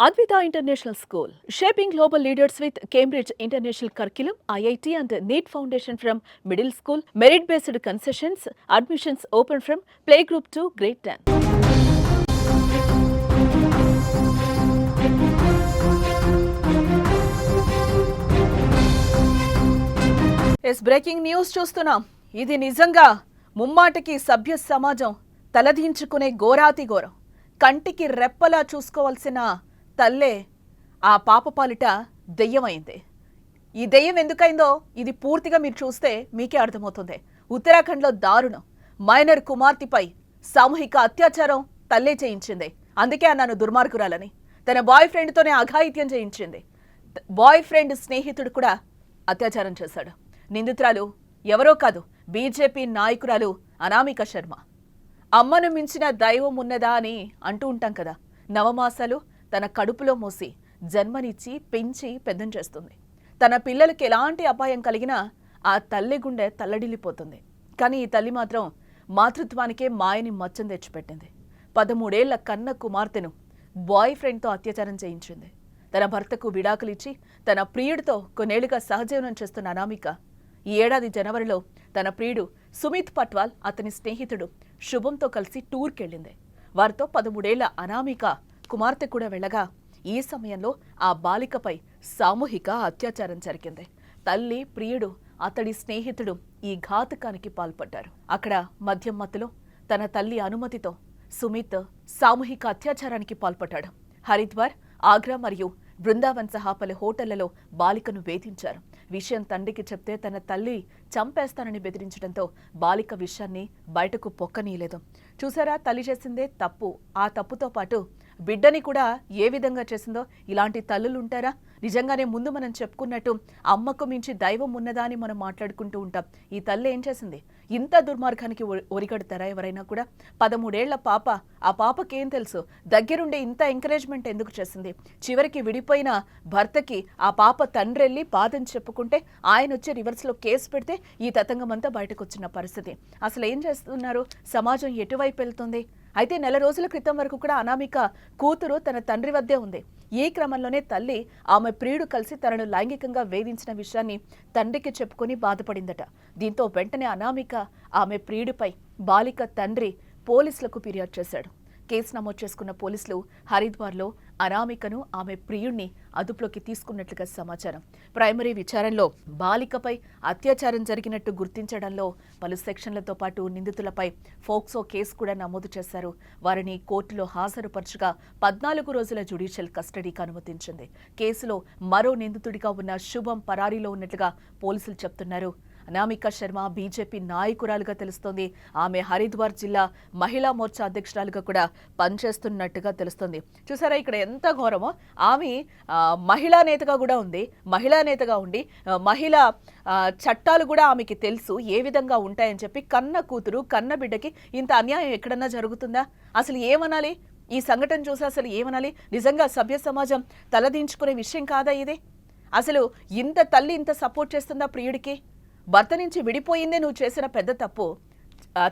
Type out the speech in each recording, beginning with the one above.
Advitha international school shaping global leaders with Cambridge international curriculum IIT and NEET foundation from middle school merit based concessions admissions open from play group to grade ten S breaking news చూస్తున్నాం ఇది నిజంగా ముమ్మాటికి సభ్య సమాజం తలదించుకునే ఘోరాతి ఘోరం కంటికి రెప్పలా చూసుకోవాల్సిన తల్లే ఆ పాప పాలిట దెయ్యమైంది. ఈ దెయ్యం ఎందుకైందో ఇది పూర్తిగా మీరు చూస్తే మీకే అర్థమవుతుంది. ఉత్తరాఖండ్లో దారుణం. మైనర్ కుమార్తెపై సామూహిక అత్యాచారం తల్లే చేయించింది. అందుకే అన్నాను దుర్మార్గురాలని. తన బాయ్ ఫ్రెండ్తోనే అఘాయిత్యం చేయించింది. బాయ్ ఫ్రెండ్ స్నేహితుడు కూడా అత్యాచారం చేశాడు. నిందితురాలు ఎవరో కాదు బీజేపీ నాయకురాలు అనామిక శర్మ. అమ్మను మించిన దైవం ఉన్నదా అని అంటూ ఉంటాం కదా. నవమాసాలు తన కడుపులో మోసి జన్మనిచ్చి పెంచి పెద్దం చేస్తుంది. తన పిల్లలకి ఎలాంటి అపాయం కలిగినా ఆ తల్లి గుండె తల్లడిల్లిపోతుంది. కానీ ఈ తల్లి మాత్రం మాతృత్వానికే మాయని మచ్చం తెచ్చిపెట్టింది. పదమూడేళ్ళ కన్న కుమార్తెను బాయ్ ఫ్రెండ్తో అత్యాచారం చేయించింది. తన భర్తకు విడాకులిచ్చి తన ప్రియుడితో కొన్నేళ్ళుగా సహజీవనం చేస్తున్న అనామిక ఈ ఏడాది జనవరిలో తన ప్రియుడు సుమిత్ పట్వాల్ అతని స్నేహితుడు శుభంతో కలిసి టూర్కెళ్ళింది. వారితో పదమూడేళ్ళ అనామిక కుమార్తె కూడా వెళ్ళగా ఈ సమయంలో ఆ బాలికపై సామూహిక అత్యాచారం జరిగింది. తల్లి ప్రియుడు అతడి స్నేహితుడు ఈ ఘాతకానికి పాల్పడ్డారు. అక్కడ మద్యం మత్తులో తన తల్లి అనుమతితో సుమిత్ సామూహిక అత్యాచారానికి పాల్పడ్డాడు. హరిద్వార్ ఆగ్రా మరియు బృందావన్ సహా పలు హోటళ్ళలో బాలికను వేధించారు. విషయం తండ్రికి చెప్తే తన తల్లి చంపేస్తానని బెదిరించడంతో బాలిక విషయాన్ని బయటకు పొక్కనీయలేదు. చూసారా తల్లి చేసిందే తప్పు. ఆ తప్పుతో పాటు బిడ్డని కూడా ఏ విధంగా చేసిందో? ఇలాంటి తల్లులు ఉంటారా నిజంగానే ముందు మనం చెప్పుకున్నట్టు అమ్మకు మించి దైవం ఉన్నదా అని మనం మాట్లాడుకుంటూ ఉంటాం. ఈ తల్లి ఏం చేసింది? ఇంత దుర్మార్గానికి ఒరిగడతారా ఎవరైనా కూడా? పదమూడేళ్ళ పాప ఆ పాపకేం తెలుసు? దగ్గరుండే ఇంత ఎంకరేజ్మెంట్ ఎందుకు చేసింది? చివరికి విడిపోయిన భర్తకి ఆ పాప తండ్రి వెళ్ళి బాధని చెప్పుకుంటే ఆయన వచ్చి రివర్స్లో కేసు పెడితే ఈ తతంగం అంతా బయటకు వచ్చిన పరిస్థితి. అసలు ఏం చేస్తున్నారు? సమాజం ఎటువైపు వెళ్తుంది? అయితే నెల రోజుల క్రితం వరకు కూడా అనామిక కూతురు తన తండ్రి వద్దే ఉంది. ఈ క్రమంలోనే తల్లి ఆమె ప్రియుడు కలిసి తనను లైంగికంగా వేధించిన విషయాన్ని తండ్రికి చెప్పుకొని బాధపడిందట. దీంతో వెంటనే అనామిక ఆమె ప్రియుడిపై బాలిక తండ్రి పోలీసులకు ఫిర్యాదు చేశాడు. కేసు నమోదు చేసుకున్న పోలీసులు హరిద్వార్లో అనామికను ఆమె ప్రియుణ్ణి అదుపులోకి తీసుకున్నట్లుగా సమాచారం. ప్రైమరీ విచారణలో బాలికపై అత్యాచారం జరిగినట్టు గుర్తించడంలో పలు సెక్షన్లతో పాటు నిందితులపై ఫోక్సో కేసు కూడా నమోదు చేశారు. వారిని కోర్టులో హాజరుపరచగా పద్నాలుగు రోజుల జ్యుడిషియల్ కస్టడీకి అనుమతించింది. కేసులో మరో నిందితుడిగా ఉన్న శుభం పరారీలో ఉన్నట్లుగా పోలీసులు చెప్తున్నారు. అనామిక శర్మ బీజేపీ నాయకురాలుగా తెలుస్తోంది. ఆమె హరిద్వార్ జిల్లా మహిళా మోర్చా అధ్యక్షురాలుగా కూడా పనిచేస్తున్నట్టుగా తెలుస్తోంది. చూసారా ఇక్కడ ఎంత ఘోరమో? ఆమె మహిళా నేతగా కూడా ఉంది. మహిళా నేతగా ఉండి మహిళా ఆ, చట్టాలు కూడా ఆమెకి తెలుసు ఏ విధంగా ఉంటాయని చెప్పి కన్న కూతురు కన్న బిడ్డకి ఇంత అన్యాయం ఎక్కడన్నా జరుగుతుందా? అసలు ఏమనాలి? ఈ సంఘటన చూసి అసలు ఏమనాలి? నిజంగా సభ్య సమాజం తలదించుకునే విషయం కాదా ఇది? అసలు ఇంత తల్లి ఇంత సపోర్ట్ చేస్తుందా ప్రియుడికి? భర్త నుంచి విడిపోయిందే నువ్వు చేసిన పెద్ద తప్పు.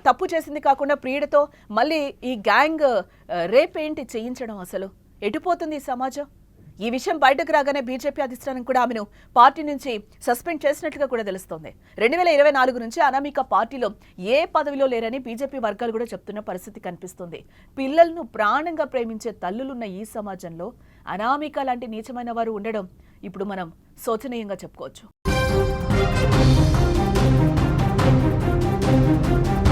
తప్పు చేసింది కాకుండా ప్రియుడితో మళ్ళీ ఈ గ్యాంగ్ రేప్ ఏంటి చేయించడం అసలు? ఎటుపోతుంది ఈ సమాజం? ఈ విషయం బయటకు రాగానే బీజేపీ అధిష్టానం కూడా ఆమెను పార్టీ నుంచి సస్పెండ్ చేసినట్లుగా కూడా తెలుస్తోంది. రెండు వేల ఇరవై నాలుగు నుంచి అనామిక పార్టీలో ఏ పదవిలో లేరని బీజేపీ వర్గాలు కూడా చెప్తున్న పరిస్థితి కనిపిస్తుంది. పిల్లలను ప్రాణంగా ప్రేమించే తల్లులున్న ఈ సమాజంలో అనామిక లాంటి నీచమైన వారు ఉండడం ఇప్పుడు మనం శోచనీయంగా చెప్పుకోవచ్చు. ఎస్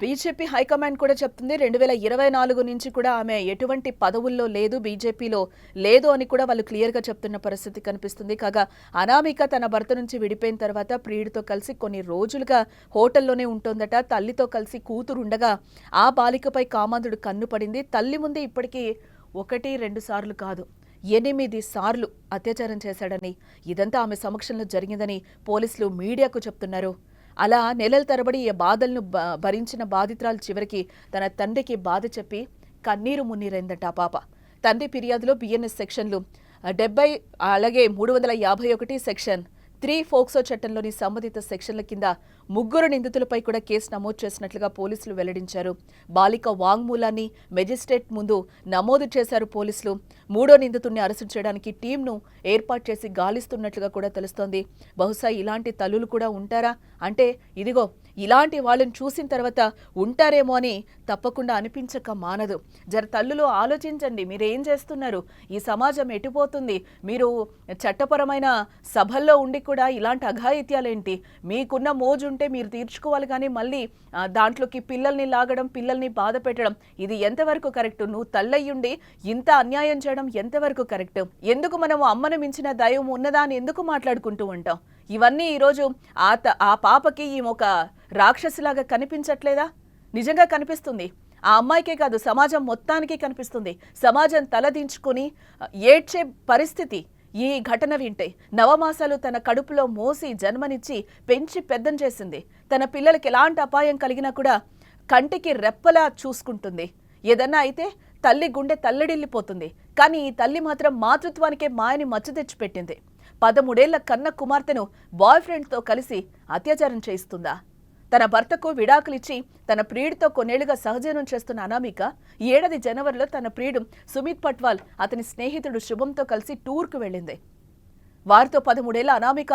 బీజేపీ హైకమాండ్ కూడా చెప్తుంది రెండు వేల ఇరవై నాలుగు నుంచి కూడా ఆమె ఎటువంటి పదవుల్లో లేదు బీజేపీలో లేదు అని కూడా వాళ్ళు క్లియర్గా చెప్తున్న పరిస్థితి కనిపిస్తుంది. కాగా అనామిక తన భర్త నుంచి విడిపోయిన తర్వాత ప్రియుడితో కలిసి కొన్ని రోజులుగా హోటల్లోనే ఉంటోందట. తల్లితో కలిసి కూతురు ఉండగా ఆ బాలికపై కామాంధుడు కన్ను పడింది. తల్లి ముందే ఇప్పటికీ ఒకటి రెండు సార్లు కాదు ఎనిమిది సార్లు అత్యాచారం చేశాడని ఇదంతా ఆమె సమక్షంలో జరిగిందని పోలీసులు మీడియాకు చెప్తున్నారు. అలా నెలల తరబడి ఈ బాధలను భరించిన బాధితురాలు చివరికి తన తండ్రికి బాధ చెప్పి కన్నీరు మున్నీరైందట పాప. తండ్రి ఫిర్యాదులో బిఎన్ఎస్ సెక్షన్లు డెబ్బై అలాగే మూడు వందల యాభై ఒకటి సెక్షన్ త్రీ ఫోక్సో చట్టంలోని సంబంధిత సెక్షన్ల కింద ముగ్గురు నిందితులపై కూడా కేసు నమోదు చేసినట్లుగా పోలీసులు వెల్లడించారు. బాలిక వాంగ్మూలాన్ని మెజిస్ట్రేట్ ముందు నమోదు చేశారు పోలీసులు. మూడో నిందితుడిని అరెస్టు చేయడానికి టీంను ఏర్పాటు చేసి గాలిస్తున్నట్లుగా కూడా తెలుస్తోంది. బహుశా ఇలాంటి తల్లులు కూడా ఉంటారా? అంటే ఇదిగో ఇలాంటి వాళ్ళని చూసిన తర్వాత ఉంటారేమో అని తప్పకుండా అనిపించక మానదు. జర తల్లులు ఆలోచించండి మీరేం చేస్తున్నారు? ఈ సమాజం ఎటుపోతుంది మీరు చట్టపరమైన సభల్లో ఉండి కూడా ఇలాంటి అఘాయిత్యాలేంటి? మీకున్న మోజు ఉంటే మీరు తీర్చుకోవాలి కానీ మళ్ళీ దాంట్లోకి పిల్లల్ని లాగడం పిల్లల్ని బాధ పెట్టడం ఇది ఎంతవరకు కరెక్ట్? నువ్వు తల్లయ్యుండి ఇంత అన్యాయం చేయడం ఎంతవరకు కరెక్ట్? ఎందుకు మనం అమ్మను మించిన దైవం ఉన్నదా అని ఎందుకు మాట్లాడుకుంటూ ఉంటాం? ఇవన్నీ ఈరోజు ఆ త- ఆ పాపకి ఈమె ఒక రాక్షసులాగా కనిపించట్లేదా? నిజంగా కనిపిస్తుంది. ఆ అమ్మాయికే కాదు సమాజం మొత్తానికి కనిపిస్తుంది. సమాజం తలదించుకొని ఏడ్చే పరిస్థితి. ఈ ఘటన వింటే నవమాసాలు తన కడుపులో మోసి జన్మనిచ్చి పెంచి పెద్దం చేసింది. తన పిల్లలకి ఎలాంటి అపాయం కలిగినా కూడా కంటికి రెప్పలా చూసుకుంటుంది. ఏదన్నా అయితే తల్లి గుండె తల్లడిల్లిపోతుంది. కానీ ఈ తల్లి మాత్రం మాతృత్వానికే మాయని మచ్చ తెచ్చిపెట్టింది. పదమూడేళ్ళ కన్న కుమార్తెను బాయ్ ఫ్రెండ్తో కలిసి అత్యాచారం చేయిస్తుందా? తన భర్తకు విడాకులిచ్చి తన ప్రియుడితో కొన్నేళ్ళుగా సహజీవనం చేస్తున్న అనామిక ఈ ఏడాది జనవరిలో తన ప్రియుడు సుమిత్ పట్వాల్ అతని స్నేహితుడు శుభంతో కలిసి టూర్కు వెళ్ళింది. వారితో పదమూడేళ్ళ అనామిక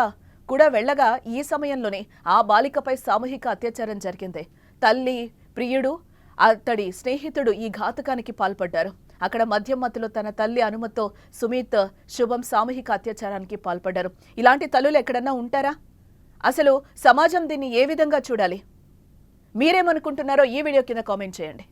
కూడా వెళ్ళగా ఈ సమయంలోనే ఆ బాలికపై సామూహిక అత్యాచారం జరిగింది. తల్లి ప్రియుడు అతడి స్నేహితుడు ఈ ఘాతకానికి పాల్పడ్డారు. అక్కడ మద్యం మత్తులో తన తల్లి అనుమతితో సుమిత్ శుభం సామూహిక అత్యాచారానికి పాల్పడ్డారు. ఇలాంటి తల్లులు ఎక్కడన్నా ఉంటారా? అసలు సమాజం దీన్ని ఏ విధంగా చూడాలి? మీరేమనుకుంటున్నారో ఈ వీడియో కింద కామెంట్ చేయండి.